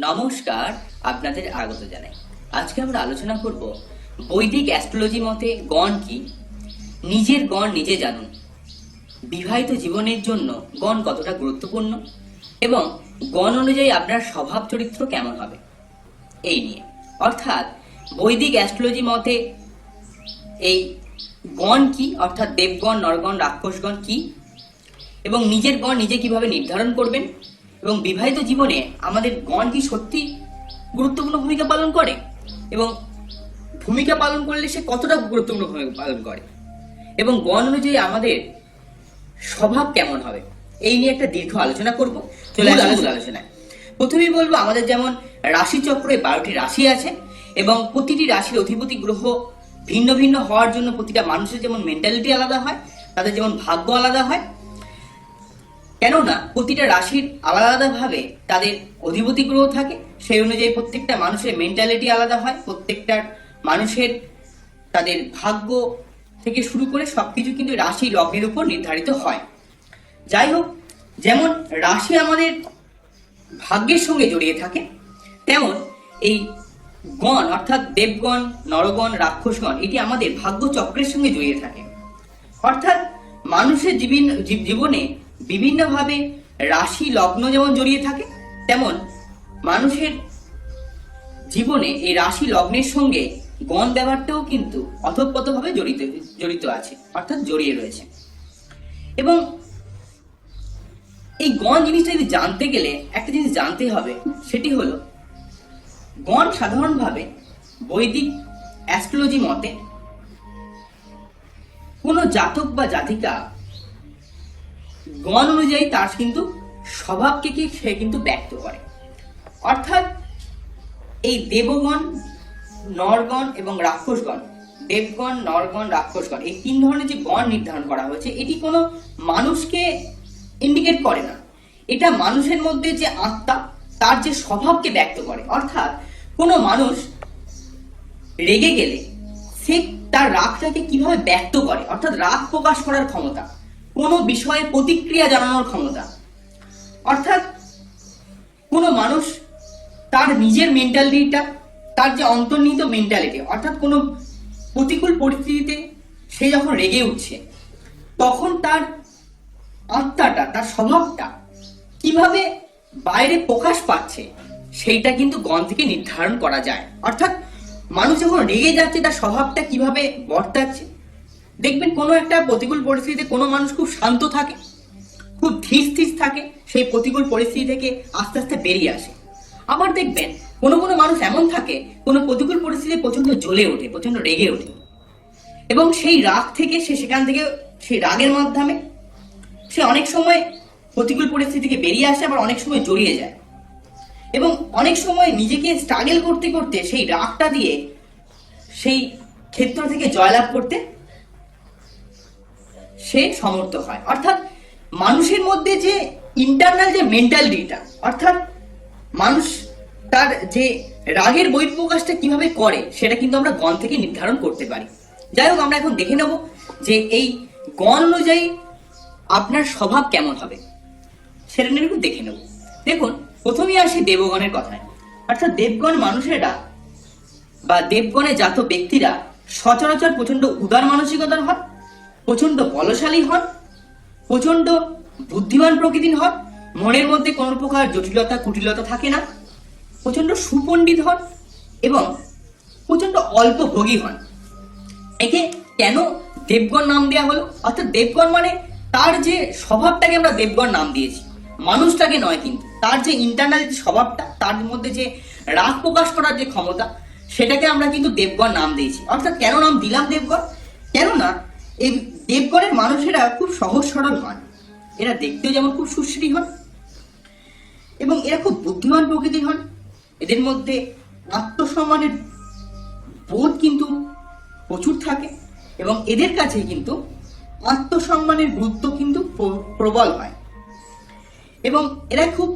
নমস্কার আপনাদের আগত জানাই। আজকে আমরা আলোচনা করব বৈদিক অ্যাস্ট্রোলজি মতে গণ কি? নিজের গণ নিজে জানুন। বিবাহিত জীবনের জন্য গণ কতটা গুরুত্বপূর্ণ? এবং গণ অনুযায়ী আপনার স্বভাব চরিত্র কেমন হবে? এই নিয়ে। অর্থাৎ বৈদিক অ্যাস্ট্রোলজি মতে এই গণ কি? অর্থাৎ দেবগণ, নরগণ, রাক্ষসগণ কি? এবং নিজের গণ নিজে কীভাবে নির্ধারণ করবেন? এবং বিবাহিত জীবনে আমাদের গণ কি সত্যি গুরুত্বপূর্ণ ভূমিকা পালন করে? এবং ভূমিকা পালন করলে সে কতটা গুরুত্বপূর্ণ ভূমিকা পালন করে? এবং গণ অনুযায়ী আমাদের স্বভাব কেমন হবে? এই নিয়ে একটা দীর্ঘ আলোচনা করব। চলে আলোচনায়। প্রথমেই বলব আমাদের যেমন রাশিচক্রে বারোটি রাশি আছে এবং প্রতিটি রাশির অধিপতি গ্রহ ভিন্ন ভিন্ন হওয়ার জন্য প্রতিটা মানুষের যেমন মেন্টালিটি আলাদা হয় তাদের যেমন ভাগ্য আলাদা হয় কেননা প্রতিটা রাশির আলাদা আলাদাভাবে তাদের অধিপতি গ্রহ থাকে, সেই অনুযায়ী প্রত্যেকটা মানুষের মেন্টালিটি আলাদা হয়, প্রত্যেকটা মানুষের তাদের ভাগ্য থেকে শুরু করে সবকিছু কিন্তু রাশি লগ্নের উপর নির্ধারিত হয়। যাই হোক, যেমন রাশি আমাদের ভাগ্যের সঙ্গে জড়িয়ে থাকে, তেমন এই গণ অর্থাৎ দেবগণ, নরগণ, রাক্ষসগণ, এটি আমাদের ভাগ্য চক্রের সঙ্গে জড়িয়ে থাকে। অর্থাৎ মানুষের জীবন জীব- জীবনে বিভিন্নভাবে রাশি, লগ্ন যেমন জড়িয়ে থাকে, তেমন মানুষের জীবনে এই রাশি, লগ্নের সঙ্গে গণ ব্যবহারটাও কিন্তু অথপ্রতভাবে জড়িত জড়িত আছে, অর্থাৎ জড়িয়ে রয়েছে। এবং এই গণ জিনিসটা যদি জানতে গেলে, একটা জিনিস জানতে হবে, সেটি হলো গণ সাধারণভাবে বৈদিক অ্যাস্ট্রোলজি মতে কোনো জাতক বা জাতিকা গণ অনুযায়ী তার কিন্তু স্বভাবকে কি সে কিন্তু ব্যক্ত করে। অর্থাৎ এই দেবগণ, নরগণ এবং রাক্ষসগণ, দেবগণ, নরগণ, রাক্ষসগণ, এই তিন ধরনের যে গণ নির্ধারণ করা হয়েছে, এটি কোনো মানুষকে ইন্ডিকেট করে না। এটা মানুষের মধ্যে যে আত্মা, তার যে স্বভাবকে ব্যক্ত করে। অর্থাৎ কোনো মানুষ রেগে গেলে সে তার রাগটাকে কীভাবে ব্যক্ত করে? অর্থাৎ রাগ প্রকাশ করার ক্ষমতা। কোনো বিষয়ে প্রতিক্রিয়া জানানোর ক্ষমতা। অর্থাৎ কোনো মানুষ তার নিজের মেন্টালিটিটা তার যে অন্তর্নিহিত মেন্টালিটি অর্থাৎ কোনো প্রতিকূল পরিস্থিতিতে সে যখন রেগে উঠছে, তখন তার আত্মাটা, তার স্বভাবটা কীভাবে বাইরে প্রকাশ পাচ্ছে, সেইটা কিন্তু গণ থেকে নির্ধারণ করা যায়। অর্থাৎ মানুষ যখন রেগে যাচ্ছে, তার স্বভাবটা কীভাবে বর্তাচ্ছে দেখবেন কোনো একটা প্রতিকূল পরিস্থিতিতে কোনো মানুষ খুব শান্ত থাকে, খুব ধীর স্থির থাকে, সেই প্রতিকূল পরিস্থিতি থেকে আস্তে আস্তে বেরিয়ে আসে। আবার দেখবেন কোনো কোনো মানুষ এমন থাকে, কোনো প্রতিকূল পরিস্থিতি প্রচণ্ড জ্বলে ওঠে প্রচণ্ড রেগে ওঠে। এবং সেই রাগ থেকে সে সেখান থেকে সেই রাগের মাধ্যমে সে অনেক সময় প্রতিকূল পরিস্থিতি থেকে বেরিয়ে আসে, আবার অনেক সময় জড়িয়ে যায়। এবং অনেক সময় নিজেকে স্ট্রাগল করতে করতে সেই রাগটা দিয়ে সেই ক্ষেত্র থেকে জয়লাভ করতে সে সমর্থ হয়। অর্থাৎ মানুষের মধ্যে যে ইন্টারনাল যে মেন্টালিটিটা অর্থাৎ মানুষ তার যে রাগের বহিঃপ্রকাশটা কীভাবে করে, সেটা কিন্তু আমরা গণ থেকে নির্ধারণ করতে পারি। যাই হোক, আমরা এখন দেখে নেব যে এই গণ অনুযায়ী আপনার স্বভাব কেমন হবে। সেটা নিয়ে একটু দেখে নেব। দেখুন, প্রথমেই আসি দেবগণের কথায়। অর্থাৎ দেবগণ মানুষেরা বা দেবগণে জাত ব্যক্তিরা সচরাচর প্রচণ্ড উদার মানসিকতার হন প্রচণ্ড বলশালী হন প্রচণ্ড বুদ্ধিমান প্রকৃতির হন, মনের মধ্যে কোনো প্রকার জটিলতা, কুটিলতা থাকে না। প্রচণ্ড সুপণ্ডিত হন এবং প্রচণ্ড অল্প ভোগী হন। একে কেন দেবগণ নাম দেওয়া হলো? অর্থাৎ দেবগণ মানে তার যে স্বভাবটাকে আমরা দেবগণ নাম দিয়েছি। মানুষটাকে নয় কিন্তু, তার যে ইন্টারনাল যে স্বভাবটা, তার মধ্যে যে রাগ প্রকাশ করার যে ক্ষমতা, সেটাকে আমরা কিন্তু দেবগণ নাম দিয়েছি। অর্থাৎ কেন নাম দিলাম দেবগণ? কেননা এই দেবগণের মানুষেরা খুব সহজ সরল হন এরা দেখতেও যেমন খুব সুশ্রী হন এবং এরা খুব বুদ্ধিমান প্রকৃতির হন। এদের মধ্যে আত্মসম্মানের বোধ কিন্তু প্রচুর থাকে এবং এদের কাছে কিন্তু আত্মসম্মানের গুরুত্ব কিন্তু প্রবল হয়। এবং এরা খুব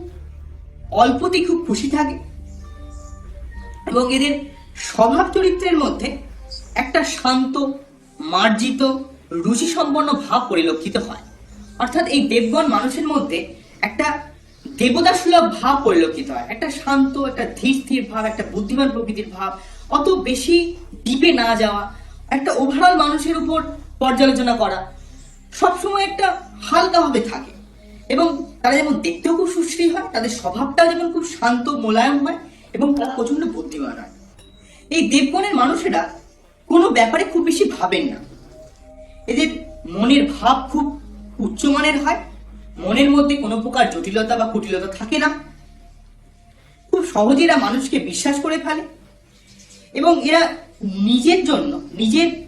অল্পতেই খুব খুশি থাকে এবং এদের স্বভাব চরিত্রের মধ্যে একটা শান্ত, মার্জিত রুচি সম্পন্ন ভাব পরিলক্ষিত হয়। অর্থাৎ এই দেবগণ মানুষের মধ্যে একটা দেবতা সুলভ ভাব পরিলক্ষিত হয়। একটা শান্ত, একটা ধীর স্থির ভাব, একটা বুদ্ধিমান প্রকৃতির ভাব। অত বেশি ডিপে না যাওয়া, একটা ওভারঅল মানুষের উপর পর্যালোচনা করা সবসময় একটা হালকাভাবে থাকে। এবং তারা যেমন দেখতেও খুব সুশ্রী হয়, তাদের স্বভাবটাও যেমন খুব শান্ত, মোলায়েম হয় এবং তারা প্রচণ্ড বুদ্ধিমান হয়। এই দেবগণের মানুষেরা কোনো ব্যাপারে খুব বেশি ভাবেন না। এদের মনের ভাব খুব উচ্চমানের হয়। মনের মধ্যে কোনো প্রকার জটিলতা বা কুটিলতা থাকে না। খুব সহজে এরা মানুষকে বিশ্বাস করে ফেলে। এবং এরা নিজের জন্য, নিজের,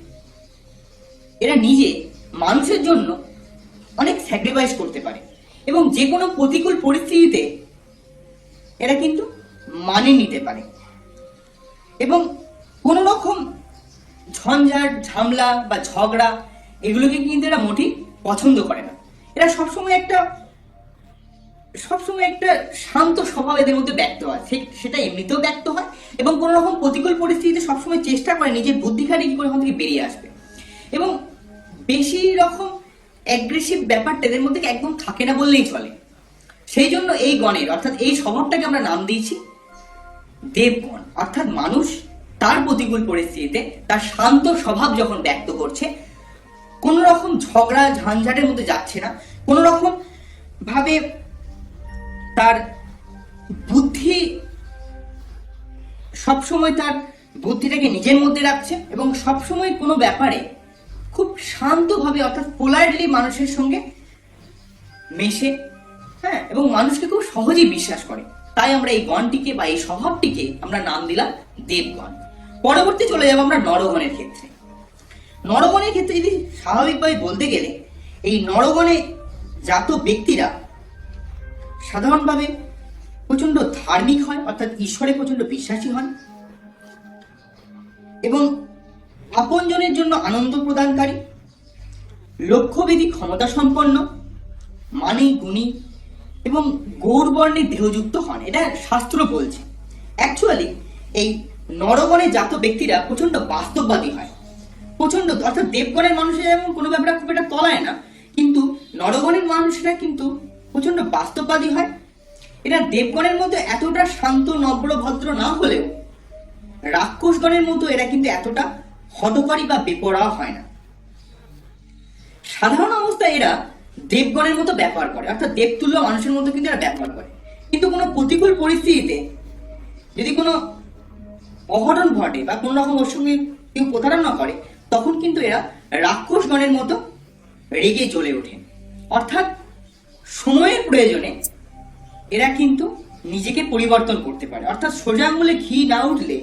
এরা নিজে মানুষের জন্য অনেক স্যাক্রিফাইস করতে পারে। এবং যে কোনো প্রতিকূল পরিস্থিতিতে এরা কিন্তু মানে নিতে পারে। এবং কোনো রকম ঝঞ্ঝাট ঝামলা বা ঝগড়া এগুলোকে কিন্তু এরা মোটেই পছন্দ করে না। এরা সবসময় একটা সবসময় একটা শান্ত স্বভাব এদের মধ্যে ব্যক্ত হয়। সেটা এমনিতেও ব্যক্ত হয় এবং কোনো রকম প্রতিকূল পরিস্থিতিতে সবসময় চেষ্টা করে নিজের বুদ্ধি কি করে ওখান থেকে বেরিয়ে আসবে। এবং বেশি রকম অ্যাগ্রেসিভ ব্যাপারটা এদের মধ্যে একদম থাকে না বললেই চলে। সেই জন্য এই গণের, অর্থাৎ এই স্বভাবটাকে আমরা নাম দিয়েছি দেবগণ অর্থাৎ মানুষ তার প্রতিকূল পরিস্থিতিতে তার শান্ত স্বভাব যখন ব্যক্ত করছে কোন রকম ঝগড়া ঝঞ্ঝাটের মধ্যে যাচ্ছে না কোন রকম ভাবে তার বুদ্ধি সবসময় তার বুদ্ধিটাকে নিজের মধ্যে রাখছে এবং সবসময় কোনো ব্যাপারে খুব শান্তভাবে অর্থাৎ পোলাইটলি মানুষের সঙ্গে মেশে হ্যাঁ এবং মানুষকে খুব সহজেই বিশ্বাস করে। তাই আমরা এই গণটিকে বা এই স্বভাবটিকে আমরা নাম দিলাম দেবগণ। পরবর্তী চলে যাব আমরা নরগণের ক্ষেত্রে। নরগণের ক্ষেত্রে যদি স্বাভাবিকভাবে বলতে গেলে, এই নরগণে জাত ব্যক্তিরা সাধারণভাবে প্রচণ্ড ধার্মিক হয়, অর্থাৎ ঈশ্বরে প্রচণ্ড বিশ্বাসী হন এবং আপনজনের জন্য আনন্দ প্রদানকারী, লক্ষ্যভেদী ক্ষমতা সম্পন্ন মানি গুণী এবং গৌরবর্ণে দেহযুক্ত হন। এটা শাস্ত্র বলছে। অ্যাকচুয়ালি এই নরগণে জাত ব্যক্তিরা প্রচণ্ড বাস্তববাদী হয়। প্রচণ্ড অর্থাৎ দেবগণের মানুষেরা যেমন কোনো ব্যাপারে খুব একটা তলায় না, কিন্তু নরগণের মানুষেরা কিন্তু প্রচণ্ড বাস্তববাদী হয়। এরা দেবগণের মতো এতটা শান্ত নম্র ভদ্র না হলেও রাক্ষসগণের মতো এরা কিন্তু এতটা হতকারী বা বেপরোয়া হয় না। সাধারণ অবস্থায় এরা দেবগণের মতো ব্যবহার করে, অর্থাৎ দেবতুল্য মানুষের মতো কিন্তু এরা ব্যবহার করে। কিন্তু কোনো প্রতিকূল পরিস্থিতিতে যদি কোনো অঘটন ঘটে বা কোনো রকম সঙ্গে কেউ প্রতারণা করে তখন কিন্তু এরা রাক্ষসগণের মতো রেগে জ্বলে ওঠে। অর্থাৎ সময়ের প্রয়োজনে এরা কিন্তু নিজেকে পরিবর্তন করতে পারে। অর্থাৎ সোজা আঙুলে ঘি না উঠলে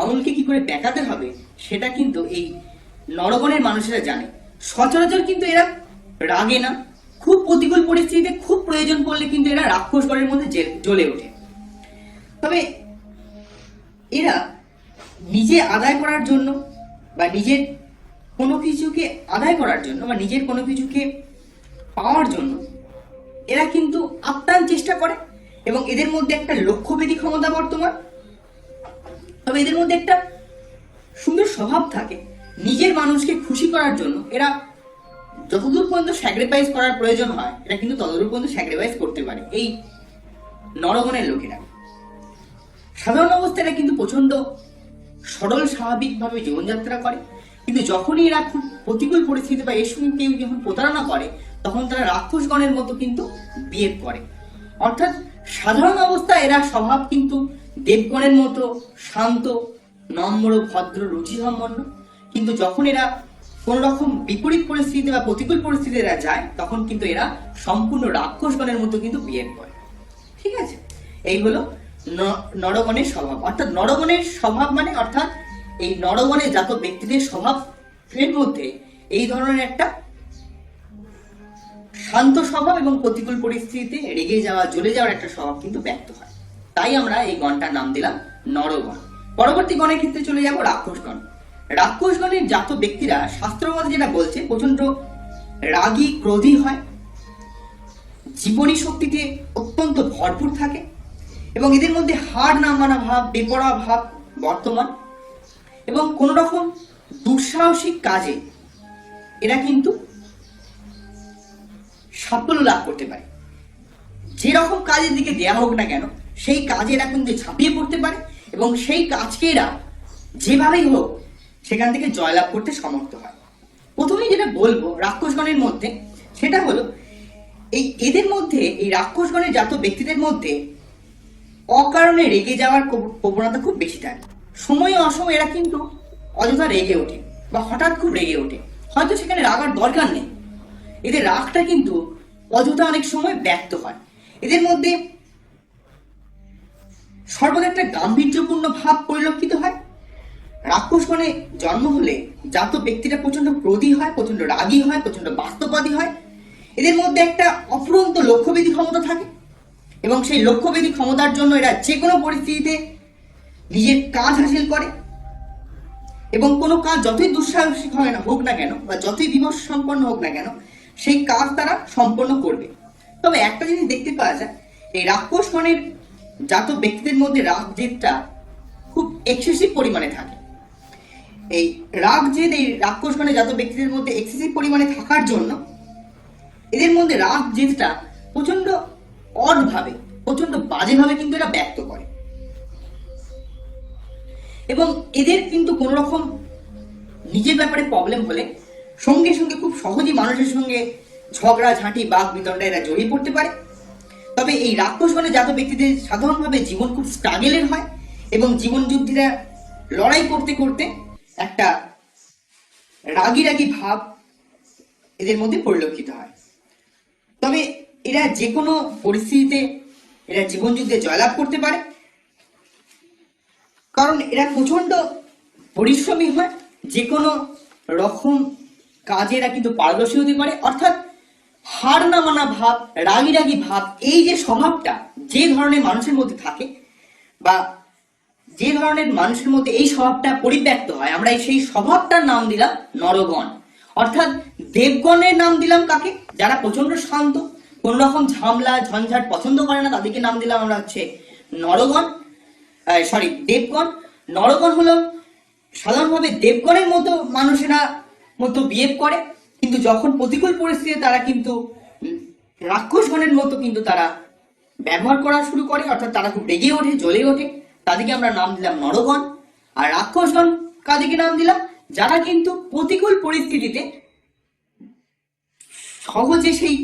আঙুলকে কি করে বেঁকাতে হবে, সেটা কিন্তু এই নরগণের মানুষেরা জানে। সচরাচর কিন্তু এরা রাগে না, খুব প্রতিকূল পরিস্থিতিতে খুব প্রয়োজন পড়লে কিন্তু এরা রাক্ষসগণের মধ্যে জ্বলে ওঠে। তবে এরা নিজে আদায় করার জন্য বা নিজের কোনো কিছুকে আদায় করার জন্য বা নিজের কোনো কিছুকে পাওয়ার জন্য এরা কিন্তু আপ্রাণ চেষ্টা করে এবং এদের মধ্যে একটা লক্ষ্যভেদী ক্ষমতা বর্তমান। তবে এদের মধ্যে একটা সুন্দর স্বভাব থাকে। নিজের মানুষকে খুশি করার জন্য এরা যতদূর পর্যন্ত স্যাক্রিফাইস করার প্রয়োজন হয়, এরা কিন্তু ততদূর পর্যন্ত স্যাক্রিফাইস করতে পারে এই নরগণের লোকেরা। সাধারণ অবস্থায় এরা কিন্তু প্রচণ্ড সরল, স্বাভাবিকভাবে জীবনযাত্রা করে। কিন্তু যখনই এরা খুব প্রতিকূল পরিস্থিতি বা এর সঙ্গে কেউ যখন প্রতারণা করে, তখন তারা রাক্ষসগণের মতো কিন্তু বিহেভ করে। অর্থাৎ সাধারণ অবস্থায় এরা স্বভাব কিন্তু দেবগণের মতো শান্ত, নম্র, ভদ্র, রুচি সম্পন্ন। কিন্তু যখন এরা কোন রকম বিপরীত পরিস্থিতি বা প্রতিকূল পরিস্থিতি এরা যায়, তখন কিন্তু এরা সম্পূর্ণ রাক্ষসগণের মতো কিন্তু বিহেভ করে। ঠিক আছে? এই হলো নরগণের স্বভাব। অর্থাৎ নরগণের স্বভাব মানে অর্থাৎ এই নরগণে জাত ব্যক্তিদের স্বভাব এর মধ্যে এই ধরনের একটা শান্ত স্বভাব এবং প্রতিকূল পরিস্থিতিতে রেগে যাওয়া, জ্বলে যাওয়ার একটা স্বভাব কিন্তু ব্যক্ত হয়। তাই আমরা এই গণটার নাম দিলাম নরগণ। পরবর্তী গণের ক্ষেত্রে চলে যাব রাক্ষসগণ। রাক্ষসগণের জাত ব্যক্তিরা শাস্ত্রমতে যেটা বলছে প্রচণ্ড রাগী, ক্রোধী হয়। জীবনী শক্তিতে অত্যন্ত ভরপুর থাকে এবং এদের মধ্যে হার না মানা ভাব বেপরা ভাব বর্তমান। এবং কোন রকম দুঃসাহসিক কাজে এরা কিন্তু সাফল্য লাভ করতে পারে। যেরকম কাজের দিকে দেয়া হোক না কেন, সেই কাজে এরা কিন্তু ঝাঁপিয়ে পড়তে পারে এবং সেই কাজকে এরা যেভাবেই হোক সেখান থেকে জয়লাভ করতে সমর্থ হয়। প্রথমেই যেটা বলব রাক্ষসগণের মধ্যে, সেটা হলো এই এদের মধ্যে, এই রাক্ষসগণের জাত ব্যক্তিদের মধ্যে অকারণে রেগে যাওয়ার প্রবণতা খুব বেশি থাকে। সময় অসময় এরা কিন্তু অযথা রেগে ওঠে বা হঠাৎ খুব রেগে ওঠে। হয়তো সেখানে রাগার দরকার নেই। এদের রাগটা কিন্তু অযথা অনেক সময় ব্যক্ত হয়। এদের মধ্যে সর্বদা একটা গাম্ভীর্যপূর্ণ ভাব পরিলক্ষিত হয়। রাক্ষসগণে জন্ম হলে জাত ব্যক্তিরা প্রচণ্ড ক্রোধী হয় প্রচণ্ড রাগী হয় প্রচণ্ড বাস্তববাদী হয়। এদের মধ্যে একটা অফুরন্ত লক্ষ্যভেদী ক্ষমতা থাকে এবং সেই লক্ষ্যভেদী ক্ষমতার জন্য এরা যে কোনো পরিস্থিতিতে নিজের কাজ হাসিল করে এবং কোনো কাজ যতই দুঃসাহসিক হয় না, হোক না কেন, বা যতই বিমর্ষ সম্পন্ন হোক না কেন, সেই কাজ তারা সম্পন্ন করবে। তবে একটা জিনিস দেখতে পাওয়া যায়, এই রাক্ষসগণের জাত ব্যক্তিদের মধ্যে রাগ জেদটা খুব এক্সেসিভ পরিমাণে থাকে। এই রাগ জেদ এই রাক্ষসগণের জাত ব্যক্তিদের মধ্যে এক্সেসিভ পরিমাণে থাকার জন্য এদের মধ্যে রাগ জেদটা প্রচণ্ড অড ভাবে প্রচণ্ড বাজেভাবে কিন্তু এরা ব্যক্ত করে। এবং এদের কিন্তু কোনো রকম নিজের ব্যাপারে প্রবলেম হলে সঙ্গে সঙ্গে খুব সহজেই মানুষের সঙ্গে ঝগড়া, ঝাঁটি বাঘ বিতণ্ডা এরা জড়িয়ে পড়তে পারে। তবে এই রাক্ষসগণের জাত ব্যক্তিদের সাধারণভাবে জীবন খুব স্ট্রাগেলের হয় এবং জীবন লড়াই করতে করতে একটা রাগী রাগী ভাব এদের মধ্যে পরিলক্ষিত হয়। তবে এরা যে কোনো পরিস্থিতিতে, এরা জীবন যুদ্ধে জয়লাভ করতে পারে। কারণ এরা প্রচণ্ড পরিশ্রমী হয় যে কোনো রকম কাজে এরা কিন্তু পারদর্শী হতে পারে। অর্থাৎ হার না মানা ভাব, রাগি রাগি ভাব, এই যে স্বভাবটা যে ধরনের মানুষের মধ্যে থাকে বা যে ধরনের মানুষের মধ্যে এই স্বভাবটা পরিব্যক্ত হয়, আমরা সেই স্বভাবটার নাম দিলাম নরগণ। অর্থাৎ দেবগণের নাম দিলাম কাকে? যারা প্রচণ্ড শান্ত কোন রকম ঝামলা, ঝঞ্ঝাট পছন্দ করে না, তাদেরকে নাম দিলাম আমরা হচ্ছে নরগণ। সরি দেবগণ। নরগণ হলো সাধারণভাবে দেবগণের মতো মানুষেরা মতো বিহেভ করে, কিন্তু যখন প্রতিকূল পরিস্থিতিতে তারা কিন্তু রাক্ষসগণের মতো কিন্তু তারা ব্যবহার করা শুরু করে, অর্থাৎ তারা খুব রেগে ওঠে, জ্বলে ওঠে। তাদেরকে আমরা নাম দিলাম নরগণ। আর রাক্ষসগণ, কাদেরকে নাম দিলাম? যারা কিন্তু প্রতিকূল পরিস্থিতিতে সহজে সেই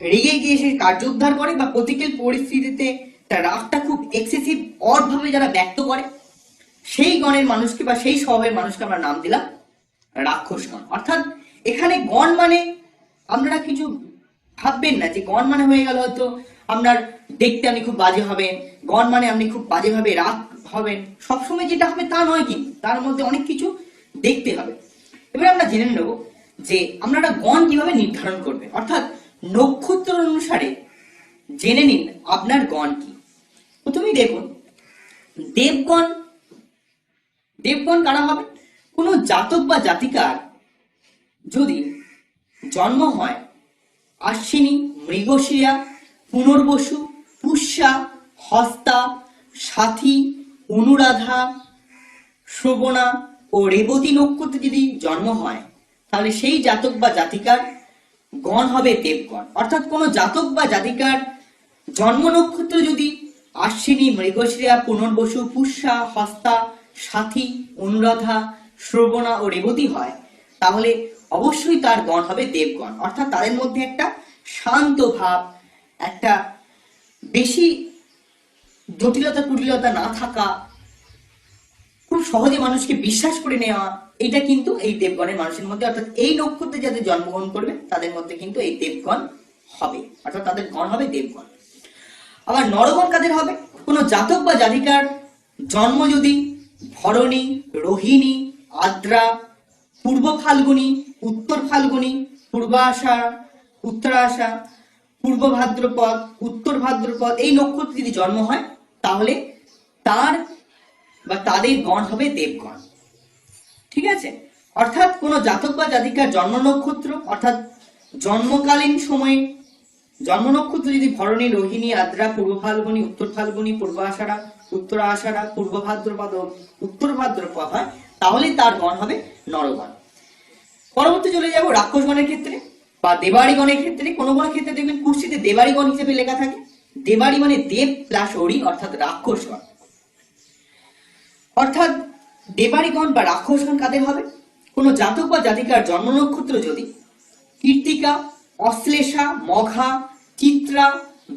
রেগে গিয়ে সেই কার্য উদ্ধার করে বা প্রতিকূল পরিস্থিতিতে রাগটা খুব এক্সেসিভ অড ভাবে যারা ব্যক্ত করে, সেই গণের মানুষকে বা সেই স্বভাবের মানুষকে আমরা নাম দিলাম রাক্ষসগণ অর্থাৎ এখানে গণ মানে আপনারা কিছু ভাববেন না যে গণ মানে হয়ে গেল হয়তো আপনার দেখতে আপনি খুব বাজে হবেন, গণ মানে আপনি খুব বাজেভাবে রাগ হবেন। সবসময় যেটা হবে তা নয় কিন্তু, তার মধ্যে অনেক কিছু দেখতে হবে। এবার আমরা জেনে নেব যে আপনারা গণ কীভাবে নির্ধারণ করবেন। অর্থাৎ নক্ষত্র অনুসারে জেনে নিন আপনার গণ কি। প্রথমেই দেখুন, দেবগণ দেবগণ কারা হবে? কোনো জাতক বা জাতিকার যদি জন্ম হয়, আশ্বিনী মৃগশিয়া পুনর্বসু, পুষ্যা, হস্তা, সাথী, অনুরাধা, শ্রবণা ও রেবতী নক্ষত্রে যদি জন্ম হয়, তাহলে সেই জাতক বা জাতিকার গণ হবে দেবগণ। অর্থাৎ কোনো জাতক বা জাতিকার জন্ম নক্ষত্র যদি আশ্বিনী মৃগশিরা পুনর্বসু পুষ্যা, হস্তা, সাথী, অনুরাধা, শ্রবণা ও রেবতী হয়। তাহলে অবশ্যই তার গণ হবে দেবগণ। অর্থাৎ তাদের মধ্যে একটা শান্ত ভাব, একটা বেশি জটিলতা, কুটিলতা না থাকা, খুব সহজে মানুষকে বিশ্বাস করে নেওয়া, এটা কিন্তু এই দেবগণের মানুষের মধ্যে। অর্থাৎ এই নক্ষত্রে যাদের জন্মগ্রহণ করবে, তাদের মধ্যে কিন্তু এই দেবগণ হবে। অর্থাৎ তাদের গণ হবে দেবগণ। আবার নরগণ কাদের হবে? কোনো জাতক বা জাতিকার জন্ম যদি ভরণী, রোহিণী, আদ্রা, পূর্ব ফাল্গুনী, উত্তর ফাল্গুনী, পূর্বাশা, উত্তরাশা, পূর্ব ভাদ্রপদ, উত্তর ভাদ্রপদ এই নক্ষত্রে যদি জন্ম হয়, তাহলে তার বা তাদের গণ হবে দেবগণ। ঠিক আছে? অর্থাৎ কোনো জাতক বা জাতিকার জন্ম নক্ষত্র, অর্থাৎ জন্মকালীন সময়ে জন্ম নক্ষত্র যদি ভরণী, রোহিণী, আদ্রা, পূর্ব ফাল্গুনী, উত্তর ফাল্গুনী, পূর্ব আষাঢ়া, উত্তর আষাঢ়া, পূর্ব ভাদ্রপদ, উত্তর ভাদ্রপদ হয় তাহলে তার গণ হবে নরগণ। পরবর্তী চলে যাব রাক্ষসগণের ক্ষেত্রে বা দেবাড়িগণের ক্ষেত্রে। কোনো কোনো ক্ষেত্রে দেখবেন কুর্সিতে দেবাড়িগণ হিসেবে লেখা থাকে। দেবাড়ি মানে দেব প্লাস অরি অর্থাৎ রাক্ষসগণ। অর্থাৎ দেবাড়িগণ বা রাক্ষসগণ কাদের হবে? কোনো জাতক বা জাতিকার জন্ম নক্ষত্র যদি কীর্তিকা অশ্লেষা, মঘা, চিত্রা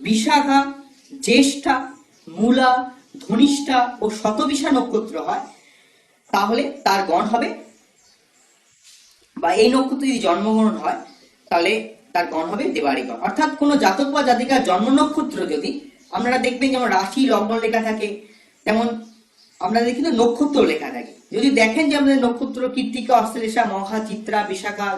বিশাখা জ্যেষ্ঠা, মূলা, ধনিষ্ঠা ও শতবিশা নক্ষত্র হয়, তাহলে তার গণ হবে। বা এই নক্ষত্র যদি জন্মগ্রহণ হয়, তাহলে তার গণ হবে দেবাড়িগণ অর্থাৎ কোনো জাতক বা জাতিকার জন্ম নক্ষত্র যদি আপনারা দেখবেন যেমন রাশি, লগ্ন লেখা থাকে, তেমন আপনাদের কিন্তু নক্ষত্র লেখা থাকে। যদি দেখেন যে আমাদের নক্ষত্র কীর্তিকা, অশ্লেষা মহা চিত্রা বিশাখা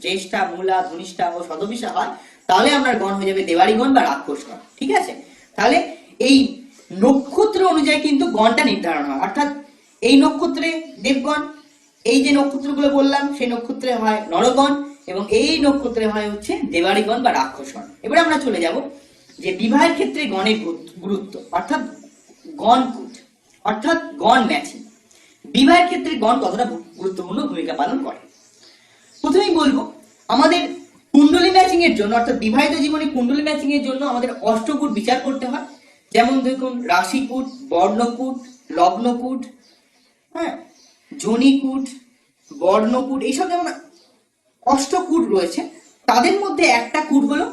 জ্যেষ্ঠা, মূলা, ধনিষ্ঠা ও শতবিশা হয়, তাহলে আপনার গণ হয়ে যাবে দেবাড়িগণ বা রাক্ষসগণ, ঠিক আছে? তাহলে এই নক্ষত্র অনুযায়ী কিন্তু গণটা নির্ধারণ হয়। অর্থাৎ এই নক্ষত্রে দেবগণ, এই যে নক্ষত্রগুলো বললাম, সেই নক্ষত্রে হয় নরগণ এবং এই নক্ষত্রে হয় হচ্ছে দেবাড়িগণ বা রাক্ষসগণ। এবার আমরা চলে যাব যে বিবাহের ক্ষেত্রে গণের গুরুত্ব- অর্থাৎ গণ কূট, অর্থাৎ গণ ম্যাচিং বিবাহের ক্ষেত্রে গণ কতটা গুরুত্বপূর্ণ ভূমিকা পালন করে? প্রথমেই বলব, আমাদের কুণ্ডলী ম্যাচিং এর জন্য, অর্থাৎ বিবাহিত জীবনে কুণ্ডলী ম্যাচিং এর জন্য আমাদের অষ্টকূট বিচার করতে হয়। যেমন দেখুন, রাশিকূট, বর্ণকূট, লগ্নকূট হ্যাঁ জনিকূট, বর্ণকূট, এইসব যেমন অষ্টকূট রয়েছে, তাদের মধ্যে একটা কূট হলো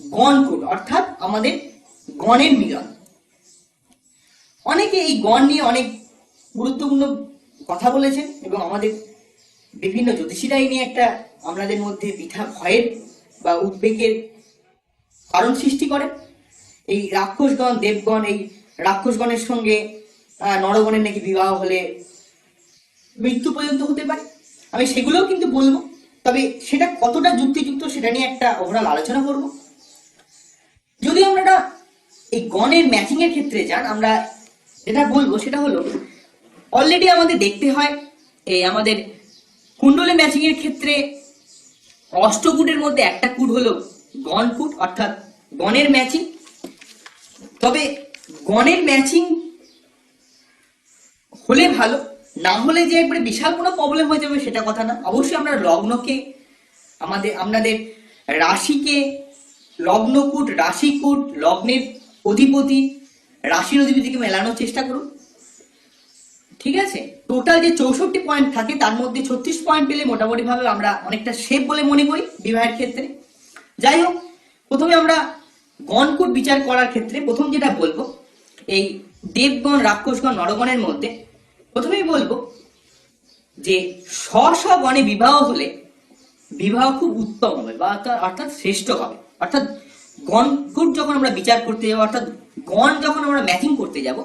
গণকূট, অর্থাৎ আমাদের গণের মিলন। অনেকে এই গণ নিয়ে অনেক গুরুত্বপূর্ণ কথা বলেছেন এবং আমাদের বিভিন্ন জ্যোতিষীরা এই নিয়ে একটা আমাদের মধ্যে পিঠা ভয়ের বা উদ্বেগের কারণ সৃষ্টি করে। এই রাক্ষসগণ, দেবগণ, এই রাক্ষসগণের সঙ্গে নরগণের নাকি বিবাহ হলে মৃত্যু পর্যন্ত হতে পারে। আমি সেগুলোও কিন্তু বলব, তবে সেটা কতটা যুক্তিযুক্ত সেটা নিয়ে একটা ওভারঅল আলোচনা করব। যদি আমরা এই গণের ম্যাচিং এর ক্ষেত্রে যান, আমরা যেটা বলব সেটা হলো অলরেডি আমাদের দেখতে হয়, এই আমাদের কুণ্ডলে ম্যাচিং এর ক্ষেত্রে অষ্টকূটের মধ্যে একটা কুট হলো গণ কূট অর্থাৎ গণের ম্যাচিং তবে গণের ম্যাচিং হলে ভালো, না হলে যে একবারে বিশাল কোনো প্রবলেম হয়ে যাবে সেটা কথা না। অবশ্যই আমরা লগ্নকে, আমাদের, আপনাদের রাশিকে, লগ্নকূট, রাশিকূট, লগ্নের অধিপতি, রাশির অধিপতিকে মেলানোর চেষ্টা করুন। ঠিক আছে? টোটাল যে চৌষট্টি পয়েন্ট থাকে, তার মধ্যে ছত্রিশ পয়েন্ট পেলে মোটামুটি ভাবে আমরা অনেকটা সেফ বলে মনে করি বিবাহের ক্ষেত্রে। যাই হোক, প্রথমে আমরা গণকূট বিচার করার ক্ষেত্রে প্রথম যেটা বলব, এই দেবগণ, রাক্ষসগণ, নরগণের মধ্যে প্রথমেই বলব যে স্ব স্ব গণে বিবাহ হলে বিবাহ খুব উত্তম হবে বা অর্থাৎ- শ্রেষ্ঠ হবে। অর্থাৎ গণকূট যখন আমরা বিচার করতে যাব, অর্থাৎ গণ যখন আমরা ম্যাচিং করতে যাব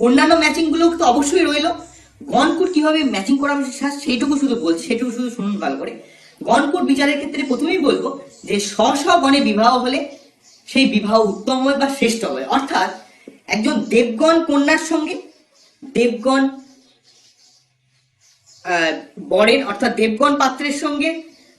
অন্যান্য ম্যাচিংগুলো তো অবশ্যই রইল। গণকূট কীভাবে ম্যাচিং করা সে- সেইটুকু শুধু বলছি সেটুকু শুধু শুনুন ভালো করে। গণকূট বিচারের ক্ষেত্রে প্রথমেই বলব যে স্ব গণে বিবাহ হলে সেই বিবাহ উত্তম হবে বা শ্রেষ্ঠ হবে অর্থাৎ একজন দেবগণ কন্যার সঙ্গে দেবগণ বরের অর্থাৎ দেবগণ পাত্রের সঙ্গে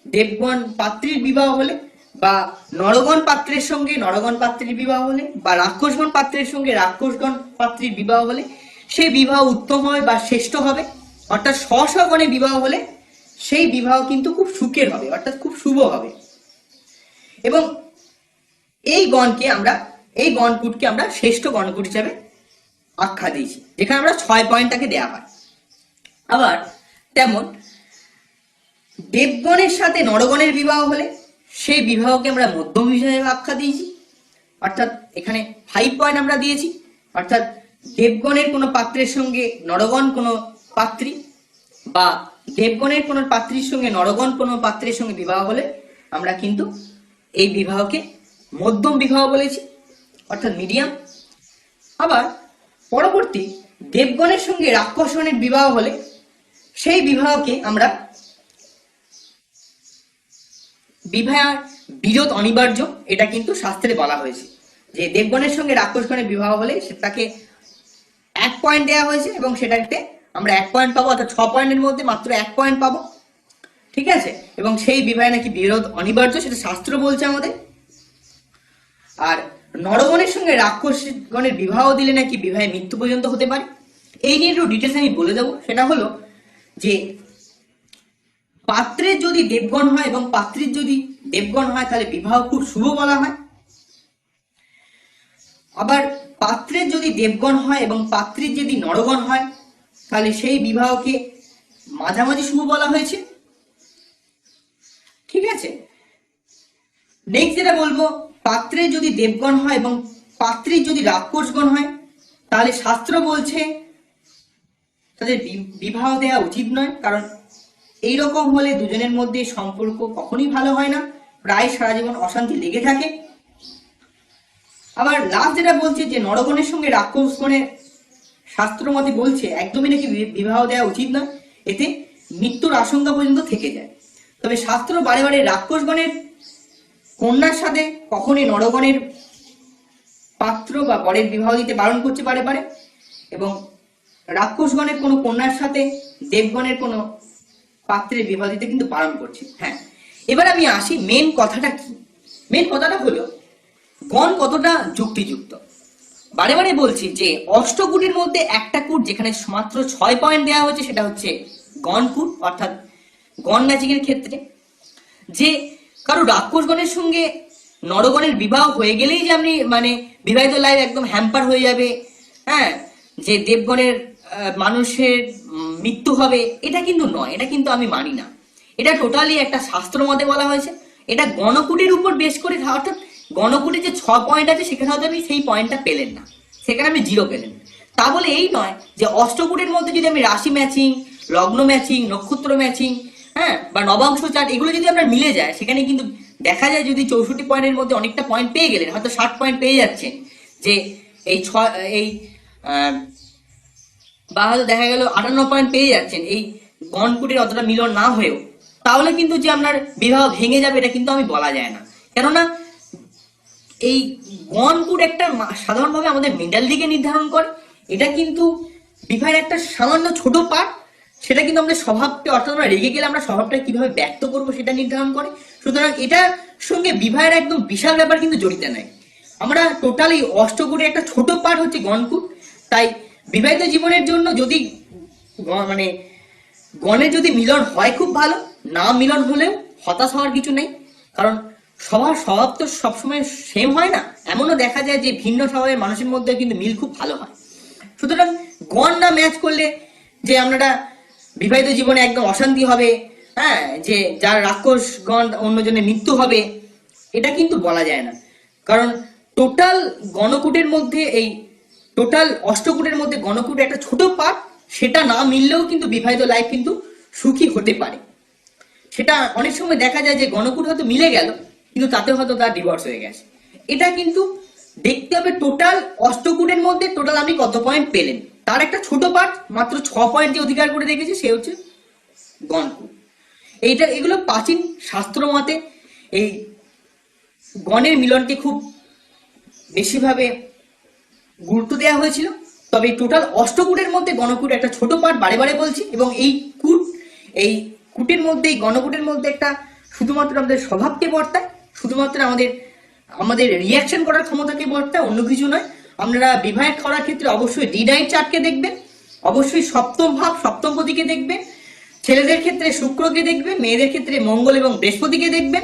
দেবগণ পাত্রীর বিবাহ হলে বা নরগণ পাত্রের সঙ্গে নরগণ পাত্রীর বিবাহ হলে, বা রাক্ষসগণ পাত্রের সঙ্গে রাক্ষসগণ পাত্রীর বিবাহ হলে, সেই বিবাহ উত্তম হবে বা শ্রেষ্ঠ হবে। অর্থাৎ স্ব স্বগণে বিবাহ হলে, সেই বিবাহ কিন্তু খুব সুখের হবে, অর্থাৎ খুব শুভ হবে। এবং এই গণকে আমরা, এই গণকূটকে আমরা শ্রেষ্ঠ গণকূট হিসাবে আখ্যা দিয়েছি, যেখানে আমরা ছয় পয়েন্টটাকে দেওয়া হয়। আবার তেমন দেবগণের সাথে নরগণের বিবাহ হলে সেই বিবাহকে আমরা মধ্যম হিসেবে আখ্যা দিয়েছি। অর্থাৎ এখানে ফাইভ পয়েন্ট আমরা দিয়েছি। অর্থাৎ দেবগণের কোনো পাত্রের সঙ্গে নরগণ কোনো পাত্রী বা দেবগণের কোনো পাত্রীর সঙ্গে নরগণ কোনো পাত্রের সঙ্গে বিবাহ হলে আমরা কিন্তু এই বিবাহকে মধ্যম বিবাহ বলেছি, অর্থাৎ মিডিয়াম আবার পরবর্তী দেবগণের সঙ্গে রাক্ষসগণের বিবাহ হলে সেই বিবাহকে আমরা বিবাহ বিরোধ অনিবার্য, এটা কিন্তু শাস্ত্রে বলা হয়েছে। যে দেবগণের সঙ্গে রাক্ষসগণের বিবাহ হলে তাকে এক পয়েন্ট দেওয়া হয়েছে এবং সেটাতে আমরা এক পয়েন্ট পাবো, অর্থাৎ ছ পয়েন্টের মধ্যে মাত্র এক পয়েন্ট পাবো। ঠিক আছে? এবং সেই বিবাহে নাকি বিরোধ অনিবার্য, সেটা শাস্ত্র বলছে আমাদের। আর নরগণের সঙ্গে রাক্ষসগণের বিবাহ দিলে নাকি বিবাহে মৃত্যু পর্যন্ত হতে পারে। এই নিয়ে একটু ডিটেলস আমি বলে দেবো। সেটা হলো যে পাত্রের যদি দেবগণ হয় এবং পাত্রীর যদি দেবগণ হয়, তাহলে বিবাহ খুব শুভ বলা হয়। আবার পাত্রের যদি দেবগণ হয় এবং পাত্রীর যদি নরগণ হয়, তাহলে সেই বিবাহকে মাঝামাঝি শুভ বলা হয়েছে। ঠিক আছে? নেক্সট যেটা বলব পাত্রের যদি দেবগণ হয় এবং পাত্রীর যদি রাক্ষসগণ হয়, তাহলে শাস্ত্র বলছে, তাদের বিবাহ দেওয়া উচিত নয়, কারণ এই রকম হলে দুজনের মধ্যে সম্পর্ক কখনোই ভালো হয় না। প্রায় সারা জীবন অশান্তি লেগে থাকে। আবার লাস্ট যেটা বলছে যে, নরগণের সঙ্গে রাক্ষসগণের শাস্ত্র মতে বলছে, একদমই নাকি বিবাহ দেওয়া উচিত নয়। এতে মৃত্যুর আশঙ্কা পর্যন্ত থেকে যায়। তবে শাস্ত্র বারে বারে রাক্ষসগণের কন্যার সাথে কখনই নরগণের পাত্র বা বরের বিবাহ দিতে বারণ করতে পারে পারে এবং রাক্ষসগণের কোনো কন্যার সাথে দেবগণের কোনো পাত্রের বিবাহ দিতে কিন্তু বারণ করছে। হ্যাঁ। এবার আমি আসি মেন কথাটা কি? মেন কথাটা হলো, গণ কতটা যুক্তিযুক্ত? বারে বারে বলছি যে, অষ্টকূটির মধ্যে একটা কুট যেখানে মাত্র ছয় পয়েন্ট দেওয়া হয়েছে, সেটা হচ্ছে গণ কূট, অর্থাৎ গণ ম্যাচিং এর ক্ষেত্রে। যে কারও রাক্ষসগণের সঙ্গে নরগণের বিবাহ হয়ে গেলেই যে আপনি মানে বিবাহিত লাইফ একদম হ্যাম্পার হয়ে যাবে। হ্যাঁ? যে দেবগণের মানুষের মৃত্যু হবে, এটা কিন্তু নয়, এটা কিন্তু আমি মানি না। এটা টোটালি একটা শাস্ত্র মতে বলা হয়েছে। এটা গণকুটির উপর বেশ করে, অর্থাৎ গণকুটির যে ছ পয়েন্ট আছে, সেখানে হয়তো আপনি সেই পয়েন্টটা পেলেন না। সেখানে আপনি জিরো পেলেন। তা বলে এই নয় যে অষ্টকুটির মধ্যে যদি আমি রাশি ম্যাচিং লগ্ন ম্যাচিং নক্ষত্র ম্যাচিং হ্যাঁ বা নবাংশ চার্ট এগুলো যদি আপনার মিলে যায়, সেখানে কিন্তু দেখা যায় যদি চৌষট্টি পয়েন্টের মধ্যে অনেকটা পয়েন্ট পেয়ে গেলেন, হয়তো ষাট পয়েন্ট পেয়ে যাচ্ছেন। যে এই ছ, এই বা হয়তো দেখা গেল আটান্ন পয়েন্ট পেয়ে যাচ্ছেন। এই গণকুটির অতটা মিলন না হয়েও। তাহলে কিন্তু যে আপনার বিবাহ ভেঙে যাবে, এটা কিন্তু আমি বলা যায় না। কেননা এই গণকুট একটা সাধারণভাবে আমাদের মেন্টাল দিকে নির্ধারণ করে। এটা কিন্তু বিবাহের একটা সামান্য ছোট পার্ট সেটা কিন্তু আমাদের স্বভাবকে, অর্থাৎ আমরা রেগে গেলে আমরা স্বভাবটা কীভাবে ব্যক্ত করব সেটা নির্ধারণ করে। সুতরাং এটার সঙ্গে বিবাহের একদম বিশাল ব্যাপার কিন্তু জড়িত নাই আমরা টোটালি অষ্টকুটের একটা ছোট পার্ট হচ্ছে গণকুট। তাই বিবাহিত জীবনের জন্য যদি মানে গণের যদি মিলন হয় খুব ভালো, না মিলন হলেও হতাশ হওয়ার কিছু নেই। কারণ সবার স্বভাব তো সবসময় সেম হয় না। এমনও দেখা যায় যে ভিন্ন স্বভাবের মানুষের মধ্যে কিন্তু মিল খুব ভালো হয়। সুতরাং গণ না ম্যাচ করলে যে আপনারা বিবাহিত জীবনে একদম অশান্তি হবে হ্যাঁ যে যার রাক্ষস গণ অন্যজনের মৃত্যু হবে, এটা কিন্তু বলা যায় না। কারণ টোটাল গণকূটের মধ্যে এই টোটাল অষ্টকূটের মধ্যে গণকূট একটা ছোট পার্ট সেটা না মিললেও কিন্তু বিবাহিত লাইফ কিন্তু সুখী হতে পারে। সেটা অনেক সময় দেখা যায় যে গণকূট হয়তো মিলে গেল, কিন্তু তাতে হয়তো তার ডিভোর্স হয়ে গেছে। এটা কিন্তু দেখতে হবে টোটাল অষ্টকূটের মধ্যে টোটাল আপনি কত পয়েন্ট পেলেন? তার একটা ছোট পার্ট মাত্র ছ পয়েন্ট যে অধিকার করে রেখেছে, সে হচ্ছে গণকূট। এইটা, এগুলো প্রাচীন শাস্ত্র মতে এই গণের মিলনকে খুব বেশিভাবে গুরুত্ব দেওয়া হয়েছিল। তবে টোটাল অষ্টকূটের মধ্যে গণকূট একটা ছোট পার্ট বারে বারে বলছি এবং এই কূট, এই কূটের মধ্যে, এই গণকূটের মধ্যে একটা শুধুমাত্র আমাদের স্বভাবকে বর্তায়, শুধুমাত্র আমাদের আমাদের রিয়াকশন করার ক্ষমতাকে বর্তায়, অন্য কিছু নয়। আপনারা বিবাহের করার ক্ষেত্রে অবশ্যই ডি নাইট চার্টকে দেখবেন, অবশ্যই সপ্তম ভাব, সপ্তম পতিকে দেখবেন, ছেলেদের ক্ষেত্রে শুক্রকে দেখবেন, মেয়েদের ক্ষেত্রে মঙ্গল এবং বৃহস্পতিকে দেখবেন,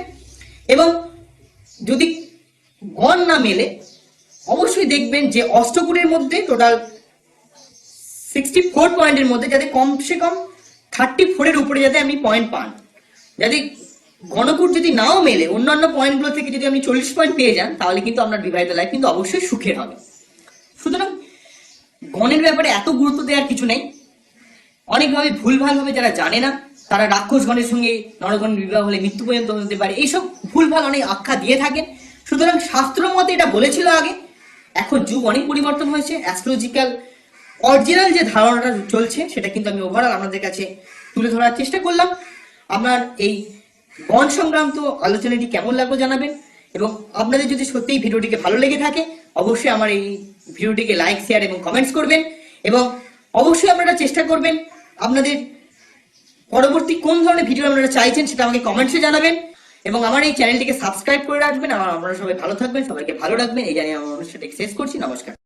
এবং যদি গণ না মেলে অবশ্যই দেখবেন যে অষ্টকুটের মধ্যে টোটাল সিক্সটি ফোর পয়েন্টের মধ্যে যাতে কমসে কম থার্টি ফোরের উপরে যাতে আপনি পয়েন্ট পান। যাতে গণকুট যদি নাও মেলে, অন্যান্য পয়েন্টগুলো থেকে যদি আপনি চল্লিশ পয়েন্ট পেয়ে যান, তাহলে কিন্তু আপনার বিবাহিত লাইফ কিন্তু অবশ্যই সুখের হবে। সুতরাং গণের ব্যাপারে এত গুরুত্ব দেওয়ার কিছু নেই। অনেকভাবে ভুলভালভাবে যারা জানে না, তারা রাক্ষস গণের সঙ্গে নরগণ বিবাহ হলে মৃত্যু পর্যন্ত হতে পারে। এইসব ভুলভাল অনেক আখ্যা দিয়ে থাকেন। সুতরাং শাস্ত্র মতে এটা বলেছিল আগে এখন যুগ অনেক পরিবর্তন হয়েছে অ্যাস্ট্রোলজিক্যাল অরিজিনাল যে ধারণাটা চলছে, সেটা কিন্তু আমি ওভারঅল আপনাদের কাছে তুলে ধরার চেষ্টা করলাম। আপনার এই গণ সংক্রান্ত আলোচনাটি কেমন লাগল জানাবেন এবং আপনাদের যদি সত্যিই ভিডিওটিকে ভালো লেগে থাকে, অবশ্যই আমার এই ভিডিওটিকে লাইক শেয়ার এবং কমেন্টস করবেন এবং অবশ্যই আপনারা চেষ্টা করবেন আপনাদের পরবর্তী কোন ধরনের ভিডিও আপনারা চাইছেন সেটা আমাকে কমেন্টসে জানাবেন। এবং আমার এই চ্যানেলটিকে সাবস্ক্রাইব করে রাখবেন। আমার আপনারা সবাই ভালো থাকবেন, সবাইকে ভালো রাখবেন। এই জানিয়ে আমার অনুষ্ঠানটি শেষ করছি। নমস্কার।